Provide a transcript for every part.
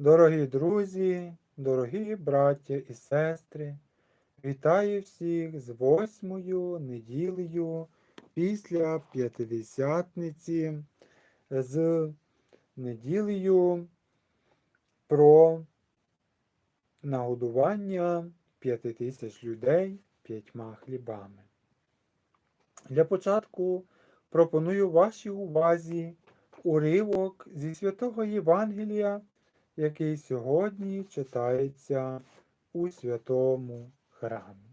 Дорогі друзі, дорогі браття і сестри, вітаю всіх з восьмою неділею після п'ятидесятниці, з неділею про нагодування п'яти тисяч людей п'ятьма хлібами. Для початку пропоную вашій увазі уривок зі святого Євангелія який сьогодні читається у святому храмі.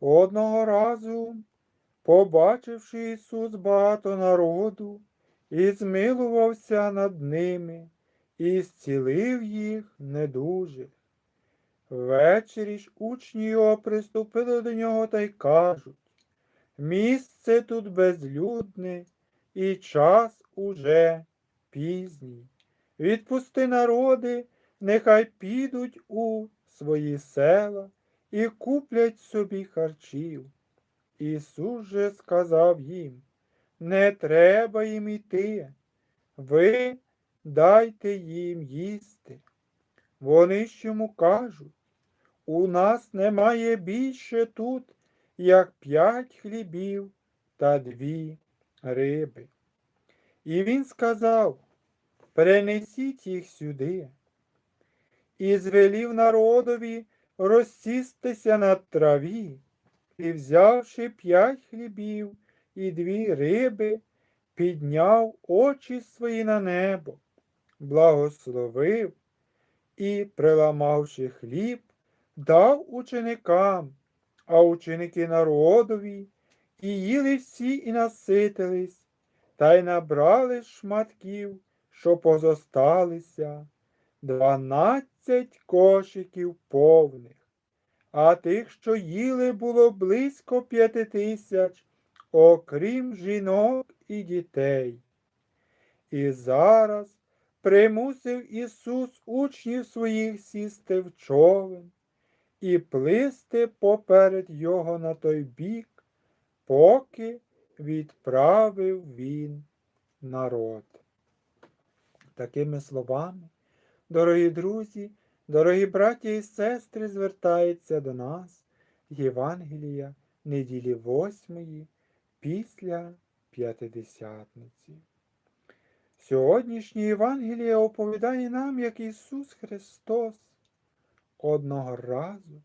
Одного разу, побачивши Ісус багато народу, і змилувався над ними, і зцілив їх недужих. Ввечері ж учні його приступили до нього та й кажуть Місце тут безлюдне, і час уже пізній. Відпусти народи, нехай підуть у свої села і куплять собі харчів. Ісус же сказав їм, не треба їм іти, ви дайте їм їсти. Вони ж йому кажуть, у нас немає більше тут, як п'ять хлібів та дві риби. І він сказав, перенесіть їх сюди. І звелів народові розсістися на траві, і, взявши п'ять хлібів і дві риби, підняв очі свої на небо, благословив і, приламавши хліб, дав ученикам, а ученики народові, і їли всі і наситились, та й набрали шматків що позосталися, дванадцять кошиків повних, а тих, що їли, було близько п'яти тисяч, окрім жінок і дітей. І зараз примусив Ісус учнів своїх сісти в човен і плисти поперед Його на той бік, поки відправив Він народ такими словами. Дорогі друзі, дорогі браті і сестри, звертається до нас Євангелія неділі восьмої після П'ятидесятниці. Сьогоднішнє Євангеліє оповідає нам, як Ісус Христос одного разу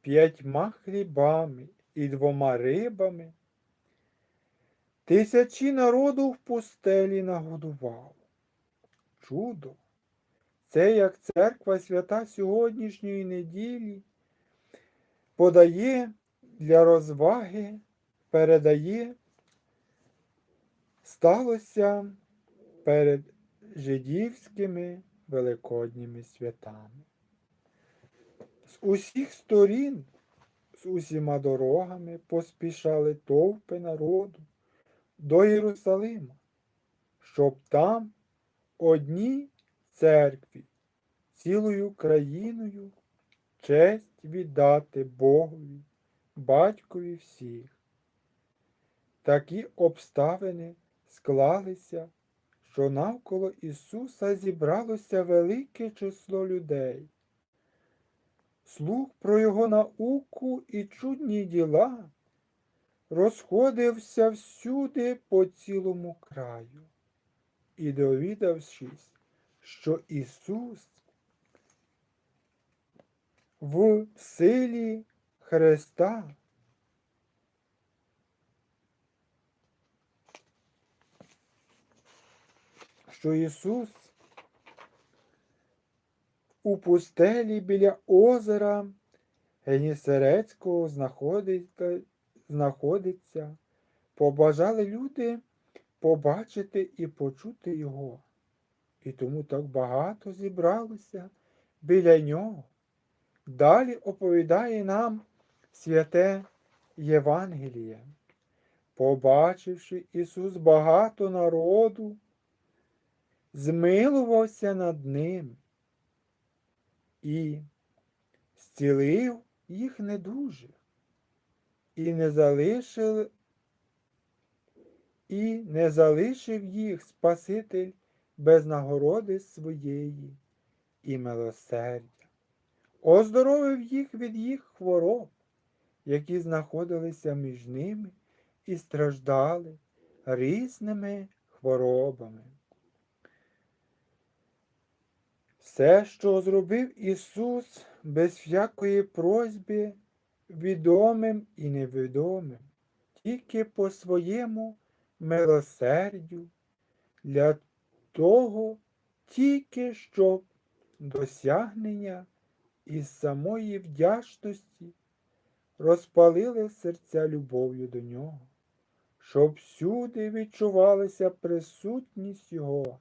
п'ятьма хлібами і двома рибами тисячі народу в пустелі нагодував чудо. Це як церква свята сьогоднішньої неділі подає для розваги, передає, сталося перед жидівськими великодніми святами. З усіх сторін, з усіма дорогами поспішали товпи народу до Єрусалима, щоб там одній церкві, цілою країною честь віддати Богові, батькові всіх. Такі обставини склалися, що навколо Ісуса зібралося велике число людей. Слух про Його науку і чудні діла розходився всюди по цілому краю і довідавшись, що Ісус в силі Христа. Що Ісус у пустелі біля озера Генісерецького знаходиться, побажали люди побачити і почути його. І тому так багато зібралося біля нього. Далі оповідає нам святе Євангеліє. Побачивши Ісус багато народу, змилувався над ним і зцілив їх недужих, і не залишив і не залишив їх Спаситель без нагороди своєї і милосердя, оздоровив їх від їх хвороб, які знаходилися між ними і страждали різними хворобами. Все, що зробив Ісус без всякої просьби, відомим і невідомим, тільки по своєму милосердю, для того тільки щоб досягнення із самої вдячності розпалили серця любов'ю до нього, щоб всюди відчувалася присутність Його,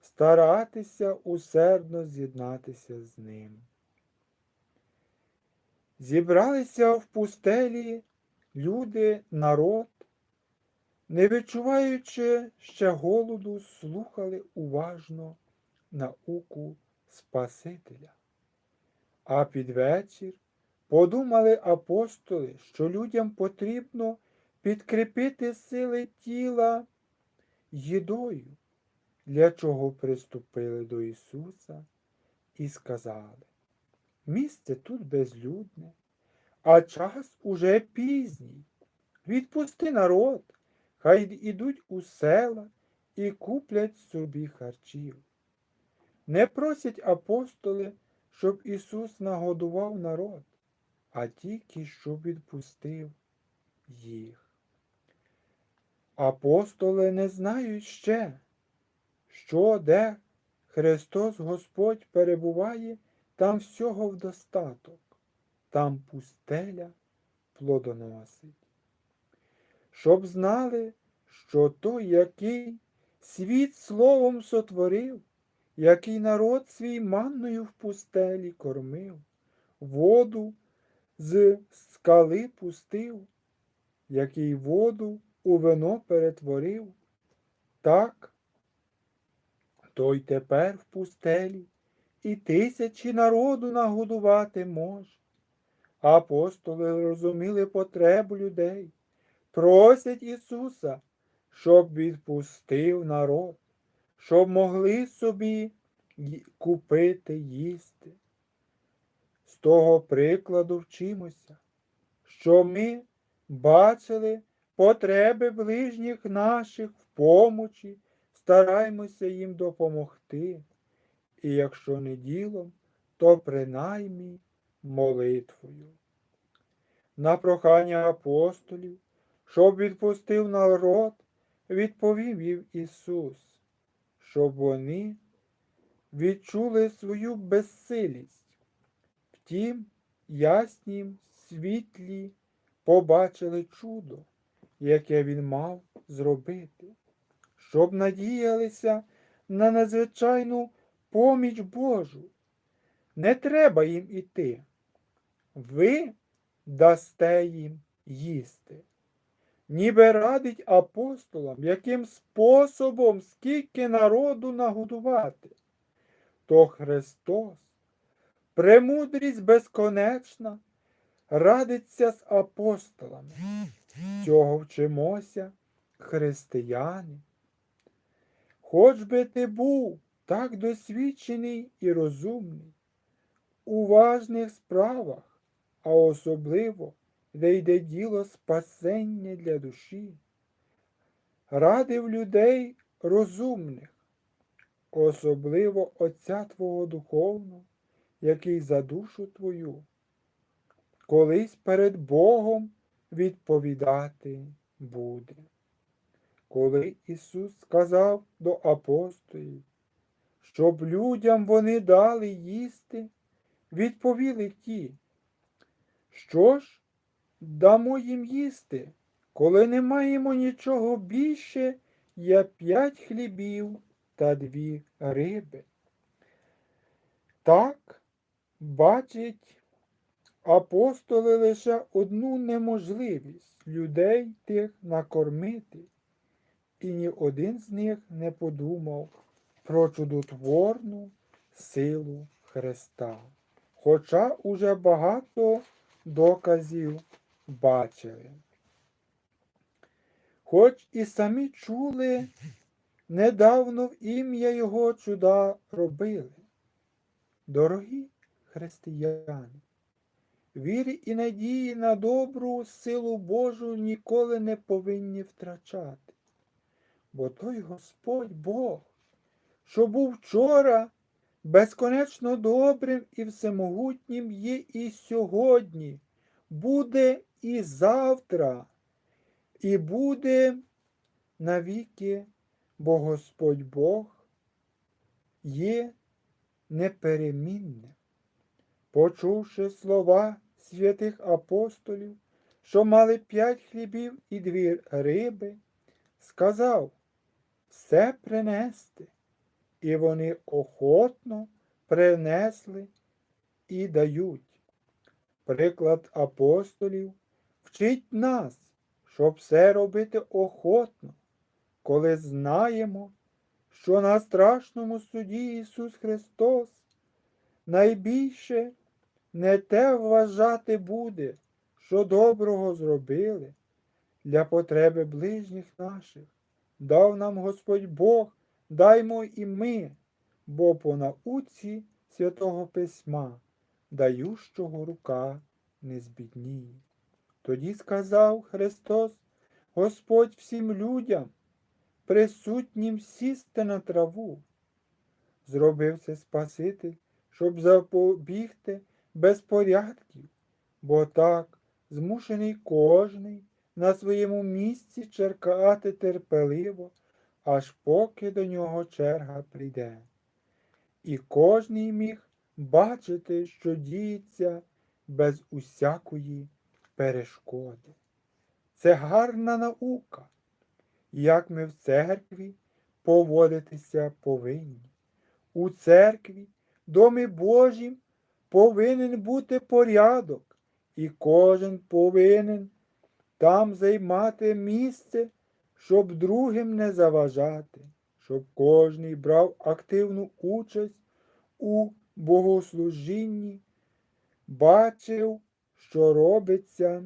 старатися усердно з'єднатися з ним. Зібралися в пустелі люди, народ, не відчуваючи ще голоду, слухали уважно науку Спасителя. А під вечір подумали апостоли, що людям потрібно підкріпити сили тіла їдою, для чого приступили до Ісуса і сказали, місце тут безлюдне, а час уже пізній. Відпусти народ, хай ідуть у села і куплять собі харчів. Не просять апостоли, щоб Ісус нагодував народ, а тільки щоб відпустив їх. Апостоли не знають ще, що де Христос Господь перебуває, там всього в достаток, там пустеля плодоносить. Щоб знали, що той, який світ словом сотворив, який народ свій манною в пустелі кормив, воду з скали пустив, який воду у вино перетворив, так той тепер в пустелі і тисячі народу нагодувати може. Апостоли розуміли потребу людей, просять Ісуса, щоб відпустив народ, щоб могли собі купити їсти. З того прикладу вчимося, що ми бачили потреби ближніх наших в помочі, стараємося їм допомогти. І якщо не ділом, то принаймні молитвою. На прохання апостолів, щоб відпустив народ, відповів їм Ісус, щоб вони відчули свою безсилість. Втім, яснім світлі побачили чудо, яке він мав зробити, щоб надіялися на надзвичайну поміч Божу. Не треба їм іти. Ви дасте їм їсти. Ніби радить апостолам, яким способом скільки народу нагодувати. То Христос, премудрість безконечна, радиться з апостолами. Цього вчимося, християни. Хоч би ти був так досвідчений і розумний у важних справах, а особливо, де йде діло спасення для душі, радив людей розумних, особливо Отця Твого Духовного, який за душу Твою колись перед Богом відповідати буде. Коли Ісус сказав до апостолів, щоб людям вони дали їсти, відповіли ті, що ж дамо їм їсти, коли не маємо нічого більше, як п'ять хлібів та дві риби. Так бачить апостоли лише одну неможливість людей тих накормити, і ні один з них не подумав про чудотворну силу Христа. Хоча уже багато доказів бачили. Хоч і самі чули недавно в ім'я Його чуда робили. Дорогі християни, вірі і надії на добру силу Божу ніколи не повинні втрачати. Бо той Господь Бог, що був вчора безконечно добрим і всемогутнім є і сьогодні, буде і завтра, і буде навіки, бо Господь Бог є неперемінним. Почувши слова святих апостолів, що мали п'ять хлібів і дві риби, сказав все принести, і вони охотно принесли і дають. Приклад апостолів вчить нас, щоб все робити охотно, коли знаємо, що на страшному суді Ісус Христос найбільше не те вважати буде, що доброго зробили для потреби ближніх наших. Дав нам Господь Бог, даймо і ми, бо по науці Святого Письма дающого рука не збідніє. Тоді сказав Христос, Господь всім людям, присутнім сісти на траву. Зробив це Спаситель, щоб запобігти безпорядків, бо так змушений кожний на своєму місці черкати терпеливо, аж поки до нього черга прийде. І кожний міг бачити, що діється без усякої перешкоди. Це гарна наука, як ми в церкві поводитися повинні. У церкві, домі Божім, повинен бути порядок, і кожен повинен там займати місце, щоб другим не заважати, щоб кожний брав активну участь у богослужінні, бачив, що робиться,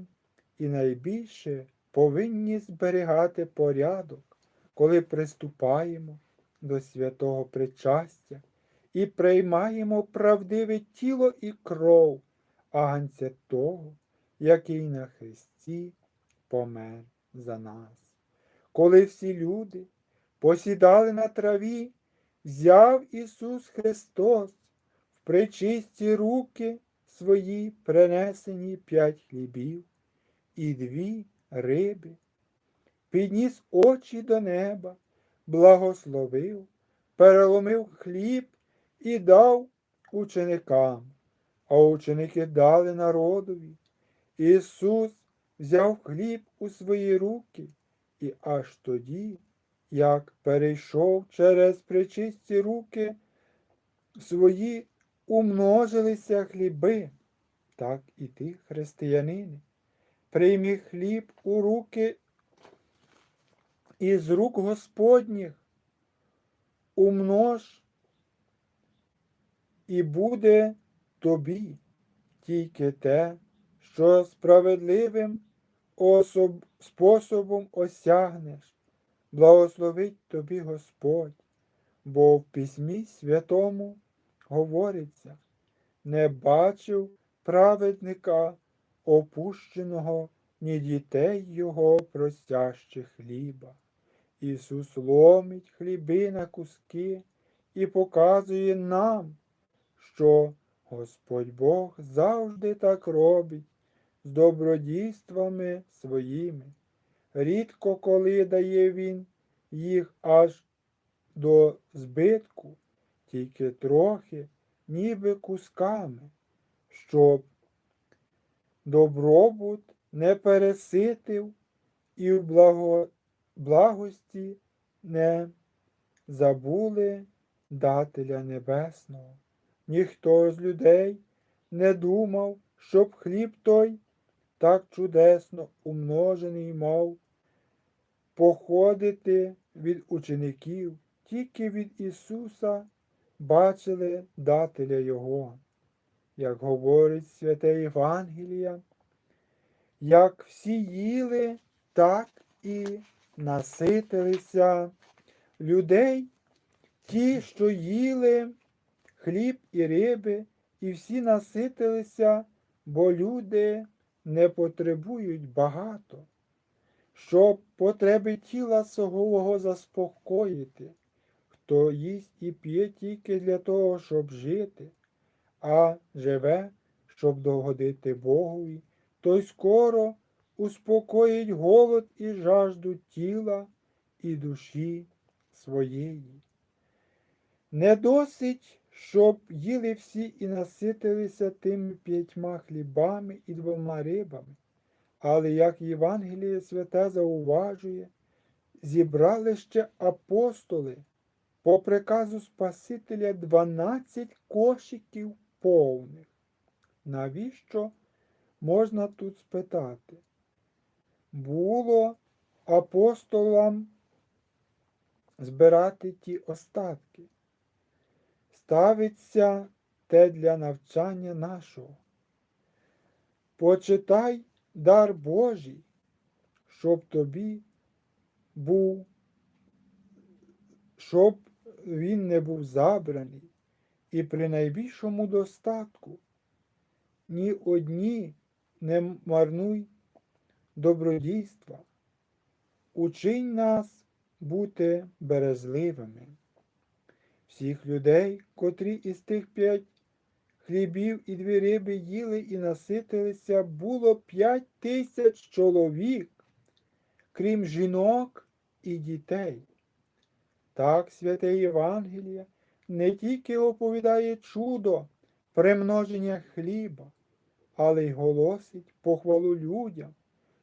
і найбільше повинні зберігати порядок, коли приступаємо до святого причастя і приймаємо правдиве тіло і кров агнця того, який на Христі помер за нас. Коли всі люди посідали на траві, взяв Ісус Христос в причисті руки свої принесені п'ять хлібів і дві риби, підніс очі до неба, благословив, переломив хліб і дав ученикам, а ученики дали народові. Ісус взяв хліб у свої руки, і аж тоді, як перейшов через причисті руки свої, умножилися хліби, так і ти, християнини, приймі хліб у руки із рук Господніх, умнож, і буде тобі тільки те, що справедливим особ... способом осягнеш, благословить тобі Господь, бо в Письмі Святому говориться, не бачив праведника опущеного, ні дітей його просящих хліба. Ісус ломить хліби на куски і показує нам, що Господь Бог завжди так робить з добродійствами своїми. Рідко коли дає Він їх аж до збитку, тільки трохи, ніби кусками, щоб добробут не переситив і в благо... благості не забули Дателя Небесного. Ніхто з людей не думав, щоб хліб той так чудесно умножений мав походити від учеників, тільки від Ісуса бачили дателя Його. Як говорить святе Євангелія, як всі їли, так і наситилися людей, ті, що їли хліб і риби, і всі наситилися, бо люди не потребують багато, щоб потреби тіла свого заспокоїти. Хто їсть і п'є тільки для того, щоб жити, а живе, щоб догодити Богові, той скоро успокоїть голод і жажду тіла і душі своєї. Не досить, щоб їли всі і наситилися тими п'ятьма хлібами і двома рибами, але, як Євангеліє святе зауважує, зібрали ще апостоли по приказу Спасителя 12 кошиків повних. Навіщо можна тут спитати? Було апостолам збирати ті остатки. Ставиться те для навчання нашого. Почитай дар Божий, щоб тобі був, щоб він не був забраний, і при найбільшому достатку ні одні не марнуй добродійства. Учинь нас бути бережливими. Всіх людей, котрі із тих п'ять хлібів і дві риби їли і наситилися, було п'ять тисяч чоловік, крім жінок і дітей. Так святе Євангеліє не тільки оповідає чудо примноження хліба, але й голосить похвалу людям,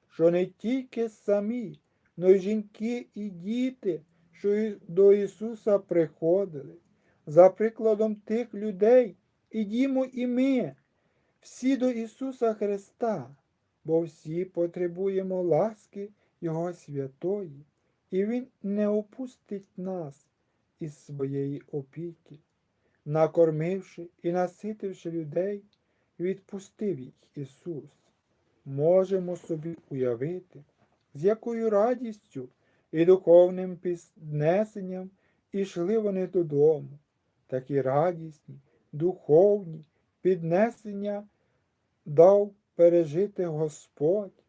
що не тільки самі, но й жінки і діти, що до Ісуса приходили. За прикладом тих людей ідімо і ми, всі до Ісуса Христа, бо всі потребуємо ласки Його святої, і Він не опустить нас із своєї опіки. Накормивши і наситивши людей, відпустив їх Ісус. Можемо собі уявити, з якою радістю і духовним піднесенням ішли вони додому. Такі радісні, духовні піднесення дав пережити Господь.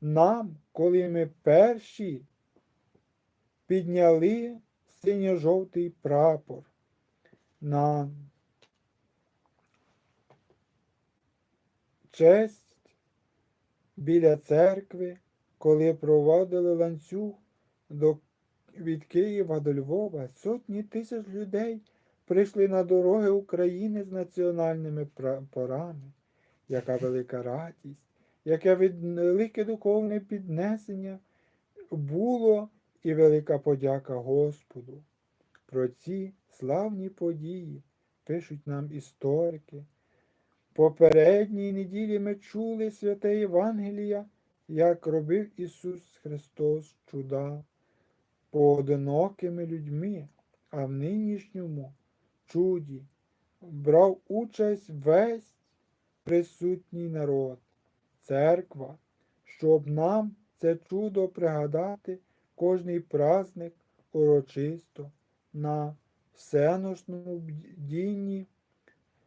Нам, коли ми перші підняли синьо-жовтий прапор на честь біля церкви, коли проводили ланцюг до, від Києва до Львова, сотні тисяч людей прийшли на дороги України з національними прапорами. Яка велика радість, яке велике духовне піднесення було і велика подяка Господу. Про ці славні події пишуть нам історики. Попередній неділі ми чули святе Євангелія, як робив Ісус Христос чуда поодинокими людьми, а в нинішньому чуді брав участь весь присутній народ, церква, щоб нам це чудо пригадати кожний праздник урочисто на всеношному бдінні.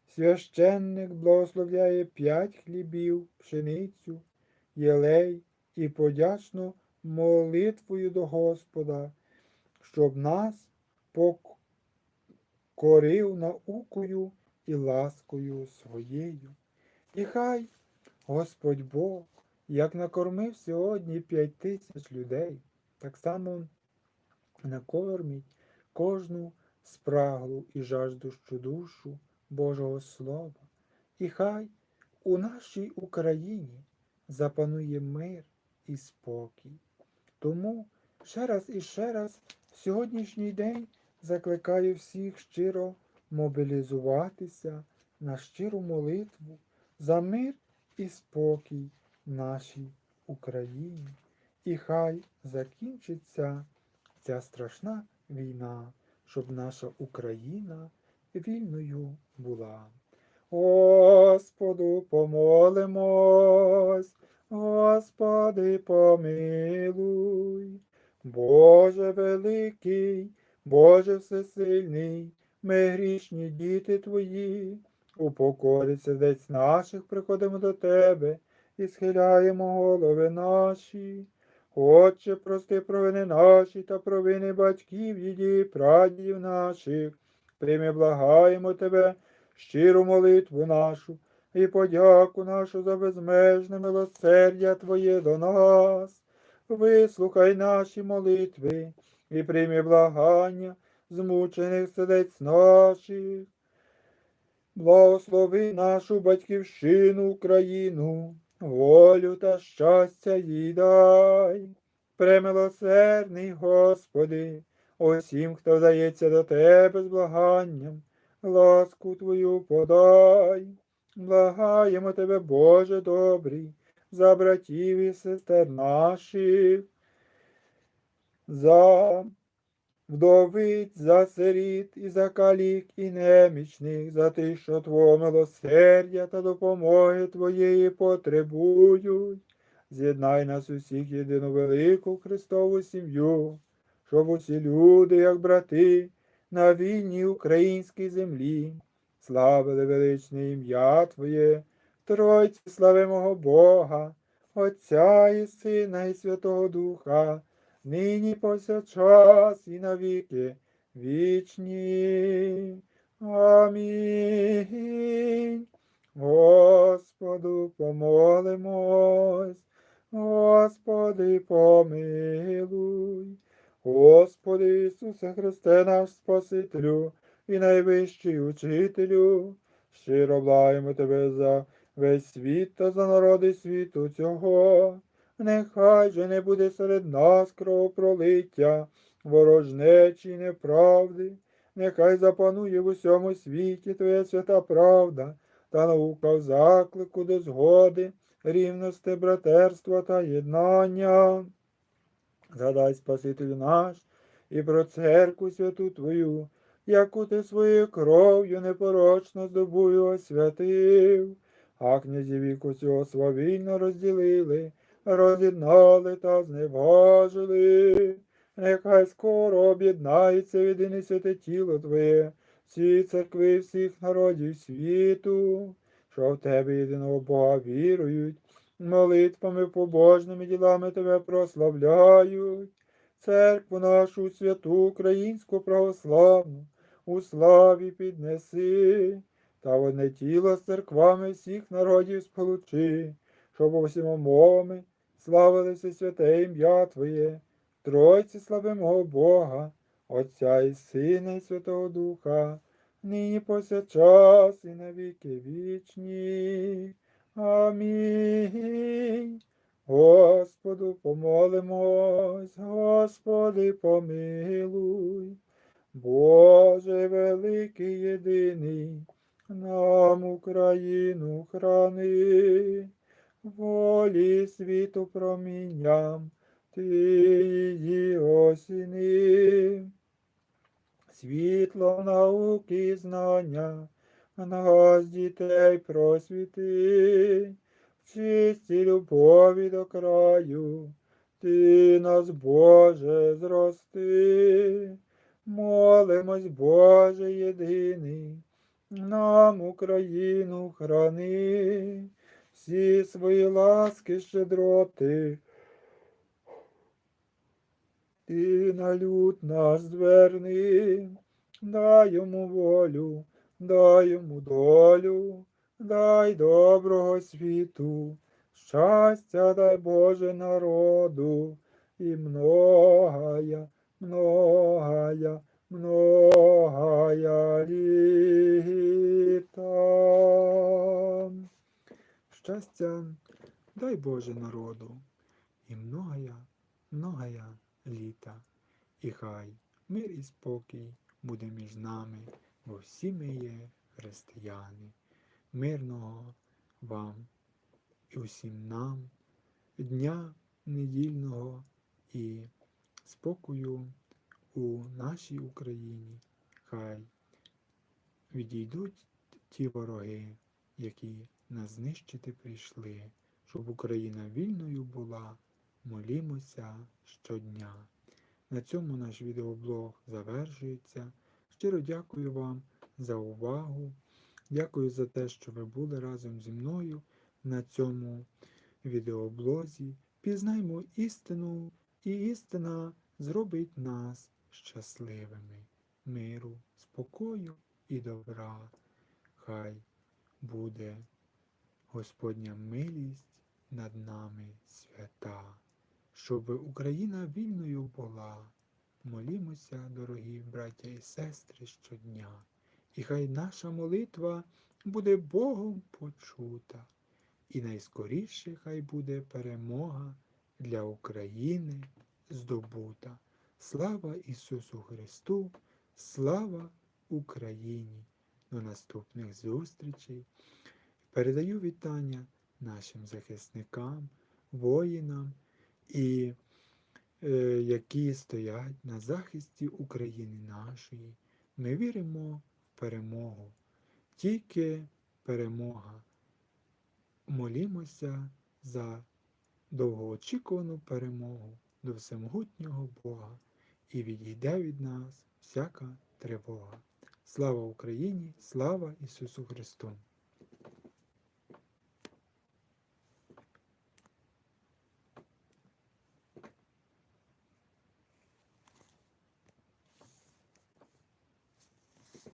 Священник благословляє п'ять хлібів, пшеницю, єлей і подячну молитвою до Господа, щоб нас покорив наукою і ласкою своєю. І хай Господь Бог, як накормив сьогодні п'ять тисяч людей, так само накормить кожну спраглу і жаждущу душу Божого Слова. І хай у нашій Україні запанує мир і спокій. Тому ще раз і ще раз в сьогоднішній день закликаю всіх щиро мобілізуватися на щиру молитву за мир і спокій нашій Україні. І хай закінчиться ця страшна війна, щоб наша Україна вільною була. Господу помолимось, Господи помилуй, Боже великий, Боже всесильний, ми грішні діти Твої, у покорі сердець наших приходимо до Тебе і схиляємо голови наші. Отче, прости провини наші та провини батьків, дідів, і прадідів наших. Прийми, благаємо Тебе, щиру молитву нашу і подяку нашу за безмежне милосердя Твоє до нас. Вислухай наші молитви і прийми благання змучених сердець наших. Благослови нашу батьківщину Україну, волю та щастя їй дай. Премилосердний Господи, усім, хто вдається до Тебе з благанням, ласку Твою подай. Благаємо Тебе, Боже добрий, за братів і сестер наших, за вдовиць, за сиріт і за калік і немічних, за тих, що Твого милосердя та допомоги Твоєї потребують. З'єднай нас усіх єдину велику Христову сім'ю, щоб усі люди, як брати, на вільній українській землі, славили величне ім'я Твоє, Тройці славимого Бога, Отця і Сина, і Святого Духа, нині повсякчас і навіки вічні. Амінь. Господу помолимось, Господи помилуй, Господи Ісусе Христе наш Спасителю і найвищий учителю, щиро благаємо Тебе за весь світ та за народи світу цього. Нехай же не буде серед нас кровопролиття, ворожнечі неправди, нехай запанує в усьому світі Твоя свята правда та наука в заклику до згоди, рівності, братерства та єднання. Задай Спасителю наш і про церкву святу Твою, яку ти своєю кров'ю непорочно здобую освятив, а князі віку цього свавільно розділили, роз'єднали та зневажили. Нехай скоро об'єднається в єдине святе тіло Твоє, всі церкви всіх народів світу, що в Тебе єдиного Бога вірують, молитвами побожними ділами Тебе прославляють, церкву нашу святу українську православну, у славі піднеси, та в тіло з церквами всіх народів сполучи, щоб усіма мовами славилося святе ім'я Твоє, Тройці славимого Бога, Отця і Сина, і Святого Духа, нині повсякчас і навіки вічні. Амінь. Господу помолимось, Господи помилуй. Боже великий єдиний, нам Україну храни, волі світу промінням, ти її осіни. Світло науки знання, нас дітей просвіти, в чистій любові до краю, ти нас, Боже, зрости, молимось, Боже єдиний, нам Україну храни, всі свої ласки щедроти. Ти на люд наш зверни, дай йому волю, дай йому долю, дай доброго світу, щастя дай Боже народу, і многая, многая, многая літа. Щастя дай Боже народу, і многая, многая літа. І хай мир і спокій буде між нами, бо всі ми є християни. Мирного вам і усім нам, дня недільного і спокою у нашій Україні. Хай відійдуть ті вороги, які нас знищити прийшли, щоб Україна вільною була. Молімося щодня. На цьому наш відеоблог завершується. Щиро дякую вам за увагу. Дякую за те, що ви були разом зі мною на цьому відеоблозі. Пізнаймо істину, і істина зробить нас щасливими. Миру, спокою і добра. Хай буде Господня милість над нами свята, щоб Україна вільною була. Молімося, дорогі браття і сестри, щодня, і хай наша молитва буде Богом почута, і найскоріше хай буде перемога для України здобута. Слава Ісусу Христу, слава Україні! До наступних зустрічей. Передаю вітання нашим захисникам, воїнам, і, е, які стоять на захисті України нашої. Ми віримо в перемогу. Тільки перемога. Молімося за довгоочікувану перемогу до всемогутнього Бога, і відійде від нас всяка тривога. Слава Україні! Слава Ісусу Христу!